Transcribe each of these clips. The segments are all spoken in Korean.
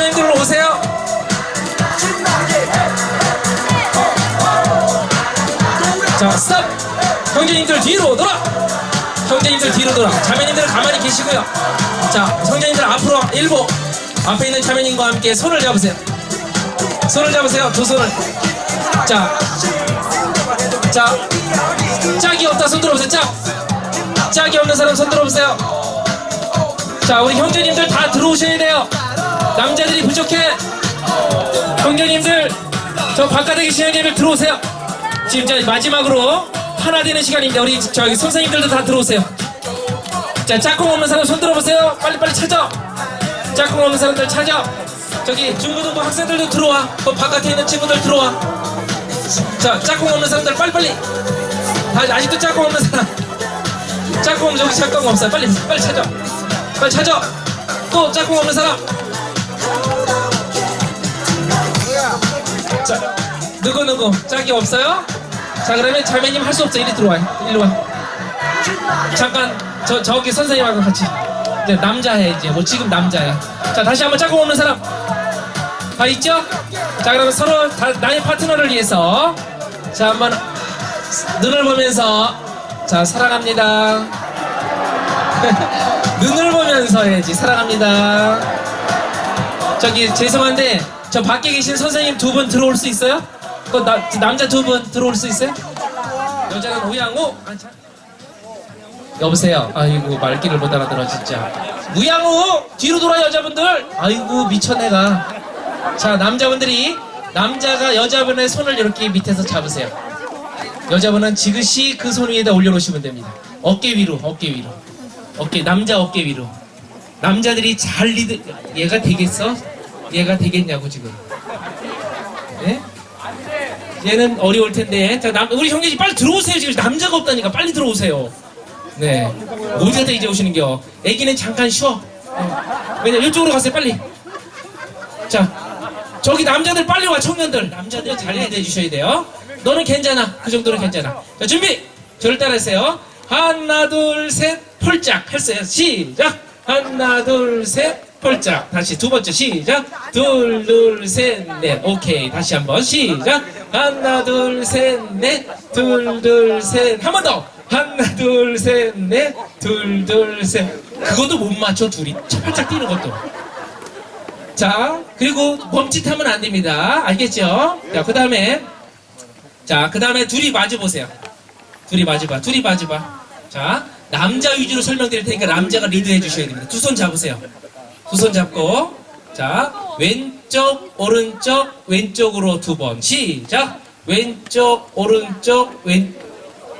선생님들 오세요. 자, 스탑! 형제님들 뒤로 돌아! 형제님들 뒤로 돌아. 자매님들 가만히 계시고요. 자, 형제님들 앞으로 일보. 앞에 있는 자매님과 함께 손을 잡으세요. 손을 잡으세요. 두 손을. 자, 자, 짝이 없다 손 들어보세요. 짝. 짝이 없는 사람 손 들어보세요. 자, 우리 형제님들 다 들어오셔야 돼요. 남자들이 부족해. 형제님들, 저 바깥에 계신 형제님들 들어오세요. 지금 이제 마지막으로 하나 되는 시간입니다. 우리 저기 선생님들도 다 들어오세요. 자, 짝꿍 없는 사람 손 들어보세요. 빨리빨리 찾아. 짝꿍 없는 사람들 찾아. 저기 중고등부 학생들도 들어와. 그 바깥에 있는 친구들 들어와. 자, 짝꿍 없는 사람들 빨리빨리. 다 아직도 짝꿍 없는 사람. 짝꿍 저기 짝꿍 없어요. 빨리 빨리 찾아. 빨리 찾아. 또 짝꿍 없는 사람. 자, 누구 누구 짝이 없어요? 자 그러면 자매님 할 수 없어 이리 들어와요. 일로 와. 잠깐 저 저기 선생님하고 같이 이제 남자 해 이제 뭐 지금 남자야. 자 다시 한번 짝꿍 없는 사람 다 있죠? 자 그러면 서로 다, 나의 파트너를 위해서 자 한번 눈을 보면서 자 사랑합니다. 눈을 보면서 해야지 사랑합니다. 저기 죄송한데 저 밖에 계신 선생님 두 분 들어올 수 있어요? 그 나, 남자 두 분 들어올 수 있어요? 여자는 우양우. 여보세요. 아이고 말귀를 못 알아들어 진짜. 우양우! 뒤로 돌아 여자분들! 아이고 미쳤네가 자 남자분들이 남자가 여자분의 손을 이렇게 밑에서 잡으세요. 여자분은 지그시 그 손 위에다 올려놓으시면 됩니다. 어깨 위로 어깨 위로. 어깨 남자 어깨 위로 남자들이 잘 리드 얘가 되겠어? 얘가 되겠냐고 지금. 예? 얘는 어려울 텐데. 자 남, 우리 형제님 빨리 들어오세요 지금. 남자가 없다니까. 빨리 들어오세요. 네. 어디서 이제 오시는겨. 애기는 잠깐 쉬어. 어. 왜냐 이쪽으로 가세요 빨리. 자 저기 남자들 빨리 와 청년들. 남자들 잘 리드해 주셔야 돼요. 너는 괜찮아. 그 정도는 괜찮아. 자 준비! 저를 따라하세요. 하나 둘 셋. 폴짝. 했어요. 시작 하나 둘 셋. 폴짝. 다시 두 번째. 시작. 둘 둘 셋 넷. 오케이. 다시 한번 시작. 하나 둘 셋 넷. 둘 둘 셋. 한 번 더. 하나 둘 셋 넷. 둘 둘 셋. 그것도 못 맞춰 둘이. 팔짝 뛰는 것도. 자 그리고 멈칫하면 안 됩니다. 알겠죠? 자그 다음에. 자그 다음에 둘이 마주 보세요. 둘이 마주 봐. 둘이 마주 봐. 자 남자 위주로 설명드릴 테니까 남자가 리드해 주셔야 됩니다. 두 손 잡으세요. 두 손 잡고. 자 왼쪽 오른쪽 왼쪽으로 두 번. 시작. 왼쪽 오른쪽 왼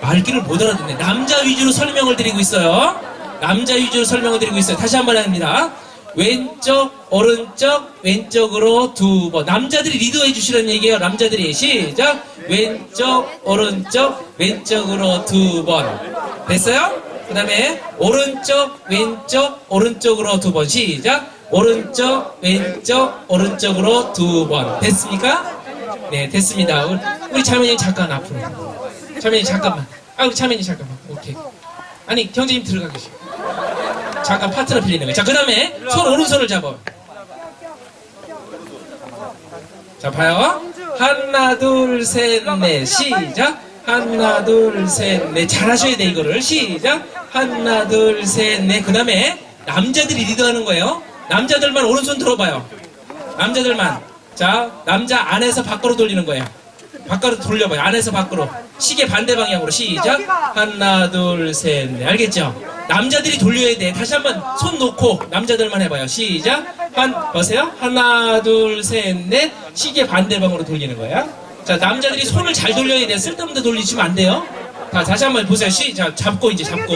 말귀를 못 알아듣네. 남자 위주로 설명을 드리고 있어요. 남자 위주로 설명을 드리고 있어요. 다시 한 번 합니다. 왼쪽 오른쪽 왼쪽으로 두 번. 남자들이 리드해 주시라는 얘기예요. 남자들이. 시작. 왼쪽 오른쪽 왼쪽으로 두 번. 됐어요? 그 다음에 오른쪽 왼쪽 오른쪽으로 두 번. 시작. 오른쪽 왼쪽 오른쪽으로 두 번. 됐습니까? 네 됐습니다. 우리, 자매님 잠깐 앞으로. 자매님 잠깐만. 아 우리 자매님 잠깐만. 오케이. 아니 형제님 들어가 계시고 잠깐 파트너 빌리는 거예요. 자그 다음에 손 오른손을 잡아 자 봐요. 하나 둘 셋 넷. 시작. 하나 둘 셋 넷. 잘하셔야 돼 이거를. 시작 하나 둘 셋 넷. 그 다음에 남자들이 리드하는 거예요. 남자들만 오른손 들어봐요. 남자들만. 자 남자 안에서 밖으로 돌리는 거예요. 밖으로 돌려봐요. 안에서 밖으로. 시계 반대 방향으로 시작. 하나 둘 셋 넷. 알겠죠? 남자들이 돌려야 돼. 다시 한번 손 놓고 남자들만 해봐요. 시작. 한 보세요. 하나 둘 셋 넷. 시계 반대 방으로 돌리는 거야. 자 남자들이 손을 잘 돌려야 돼. 쓸데없는 데 돌리시면 안 돼요 자 다시 한번 보세요. 시작 잡고 이제 잡고.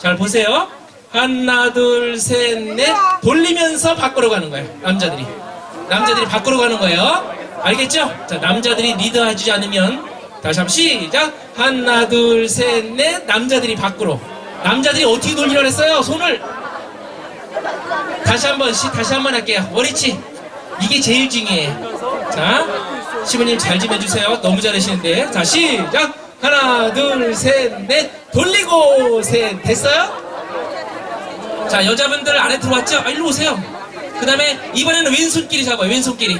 잘 보세요. 하나 둘 셋 넷. 돌리면서 밖으로 가는 거예요. 남자들이. 남자들이 밖으로 가는 거예요. 알겠죠? 자 남자들이 리드하지 않으면. 다시 한번 시작. 하나 둘 셋 넷. 남자들이 밖으로. 남자들이 어떻게 돌리려 했어요? 손을. 다시 한번 시 다시 한번 할게요. 머리치. 이게 제일 중요해. 자 시부님 잘 좀 해주세요. 너무 잘하시는데. 자 시작 하나 둘 셋 넷 돌리고 셋 됐어요? 자 여자분들 안에 들어왔죠? 아 일로 오세요 그 다음에 이번에는 왼손끼리 잡아요. 왼손끼리.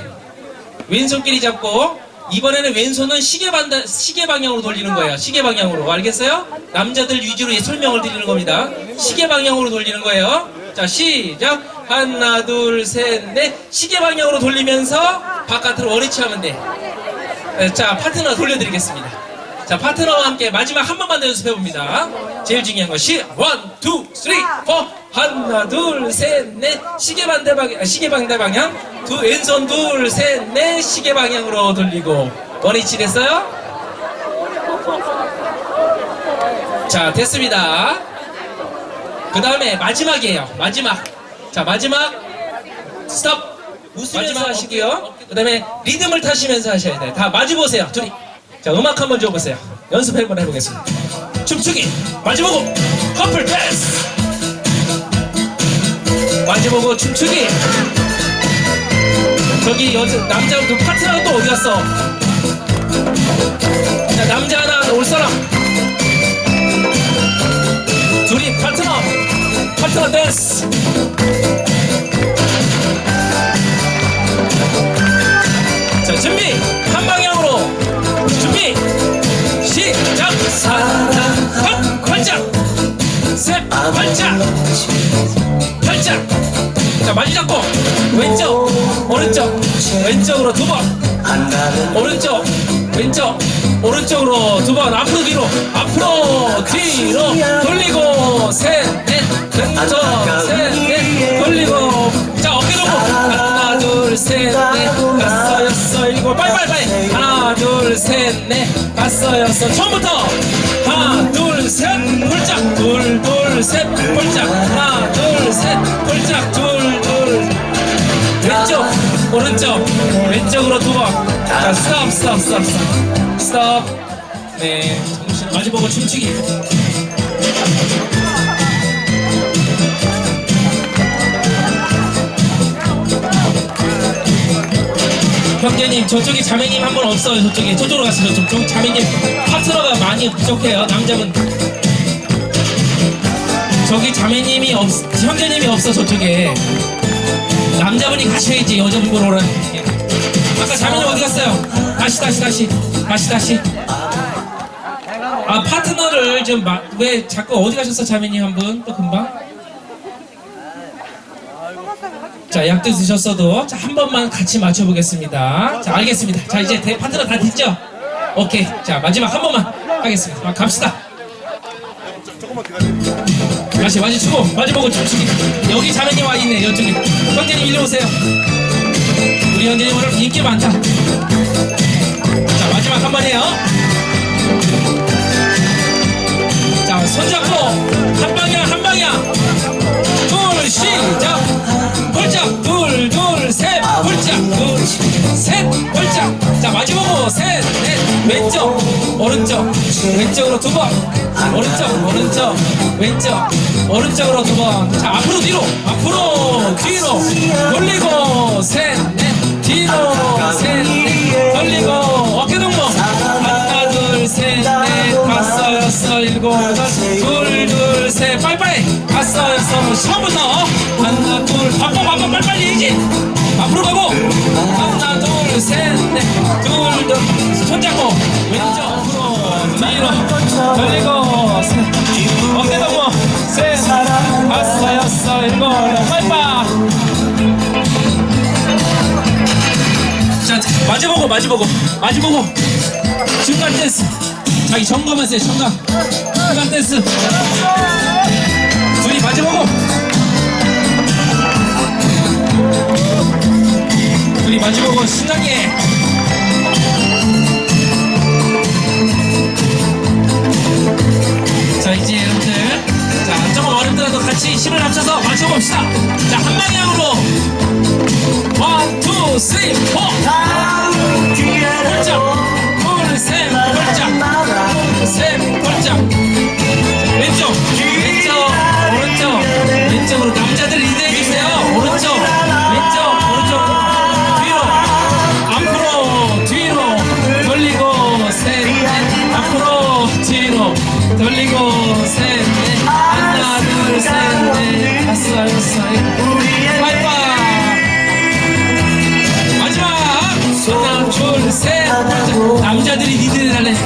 왼손끼리 잡고 이번에는 왼손은 시계 반다 시계 방향으로 돌리는 거예요. 시계 방향으로 알겠어요? 남자들 위주로 설명을 드리는 겁니다. 시계 방향으로 돌리는 거예요. 자 시작 하나 둘 셋 넷 시계 방향으로 돌리면서 바깥으로 원위치 하면 돼. 네, 자 파트너 돌려드리겠습니다. 자 파트너와 함께 마지막 한 번만 더 연습해 봅니다. 제일 중요한 거 시, 원, 투, 쓰리, 포 하나 둘 셋 넷 시계 반대 방향 아, 시계 반대 방향 두 왼손 둘 셋 넷 시계 방향으로 돌리고 원위치 됐어요? 자 됐습니다. 그 다음에 마지막이에요. 마지막. 자 마지막 스톱. 마지막 하시고요. 그 다음에 리듬을 타시면서 하셔야 돼요. 다 마주 보세요. 둘이. 자 음악 한번 줘보세요. 연습 한번 해보겠습니다. 춤추기 마주보고 커플 댄스 마주보고 춤추기 저기 여자 남자 그 파트너가 또 어디 갔어? 자 남자 하나 올 사람 둘이 파트너 파트너 댄스 자 마주 잡고. 왼쪽 오른쪽 왼쪽으로 두 번. 오른쪽 왼쪽 오른쪽으로 두 번. 앞으로 뒤로. 앞으로 뒤로. 돌리고 셋넷 왼쪽 셋넷 돌리고. 자 어깨 동무 하나 둘셋넷. 다섯 여섯 일곱 빨리 빨리 하나 둘셋넷. 다섯 여섯 처음부터. 하나 둘셋. 홀짝. 둘둘셋. 홀짝. 하나 둘셋. 홀짝. 둘둘 왼쪽 오른쪽 왼쪽으로 두번 자 스톱 스톱 스톱 스톱 스톱 네 정신 마주보고 춤추기. 형제님 저쪽에 자매님 한분 없어요 저쪽에. 저쪽으로 가시죠. 저쪽 자매님 파트너가 많이 부족해요 남자분. 저기 자매님이 없 형제님이 없어 저쪽에 남자분이 가셔야지 여자분 보러 오라는 게. 아까 자매님 어디 갔어요? 다시 다시 다시. 다시 다시. 아 파트너를 좀왜 자꾸 어디 가셨어 자매님 한 분? 또 금방? 자 약도 드셨어도 자, 한 번만 같이 맞춰보겠습니다. 자 알겠습니다. 자 이제 대, 파트너 다 됐죠? 오케이. 자 마지막 한 번만 하겠습니다. 아, 갑시다 다시 마주치고 마주보고 춤추기. 여기 자매님 와 있네 이쪽에. 형제님 일로 오세요. 우리 형제님 오늘 인기 많다. 자 마지막 한 번 해요. 자 손잡고 한 방향 한 방향 둘 시작. 홀짝 둘둘셋. 홀짝 둘셋. 홀짝. 자 마주보고 셋넷. 왼쪽 오른쪽 왼쪽으로 두 번. 오른쪽 오른쪽. 왼쪽. 오른쪽으로 두 번 자 앞으로 뒤로. 앞으로 뒤로. 돌리고 셋 넷. 뒤로 셋 넷. 돌리고 어깨 동무. 하나 둘 셋 넷. 다섯 여섯 일곱 여덟. 둘 둘 셋. 빨리빨리. 다섯 여섯 처음부터. 하나 둘. 바꿔 바꿔 빨리빨리 해야지 앞으로 가고. 하나 둘 셋 넷 둘 둘. 손잡고. 왼쪽으로 뒤로 돌리고 셋 어깨 동무 셋 다섯 여섯 일곱 마주보고, 마주보고, 마주보고. 중간 댄스. 자기 점검하세요, 점검. 중간 댄스. 둘이 마주보고. 둘이 마주보고, 신나게. 자, 이제 여러분들. 자, 조금 어렵더라도 같이 힘을 합쳐서 맞춰봅시다. 자, 한 방향으로. 원, 투, 쓰리, 포.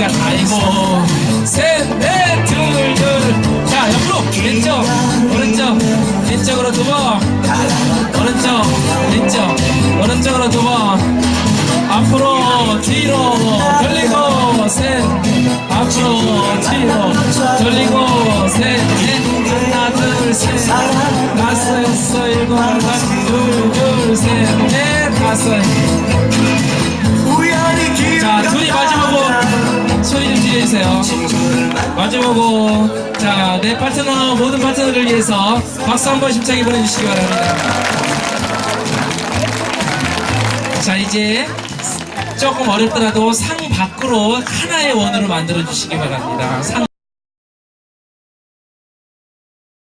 자, 아이고. 셋, 넷, 둘, 둘. 자, 옆으로. 왼쪽, 오른쪽. 왼쪽으로 두 번. 오른쪽, 왼쪽. 오른쪽으로 두 번. 앞으로, 뒤로. 돌리고, 셋. 앞으로, 뒤로. 돌리고, 셋, 넷. 하나, 둘, 셋. 다섯, 여섯, 일곱, 여덟. 둘, 둘, 셋, 넷. 다섯. 좀 지르세요. 마주보고 자, 내 파트너 모든 파트너를 위해서 박수 한번 힘차게 보내주시기 바랍니다. 자, 이제 조금 어렵더라도 상 밖으로 하나의 원으로 만들어 주시기 바랍니다. 상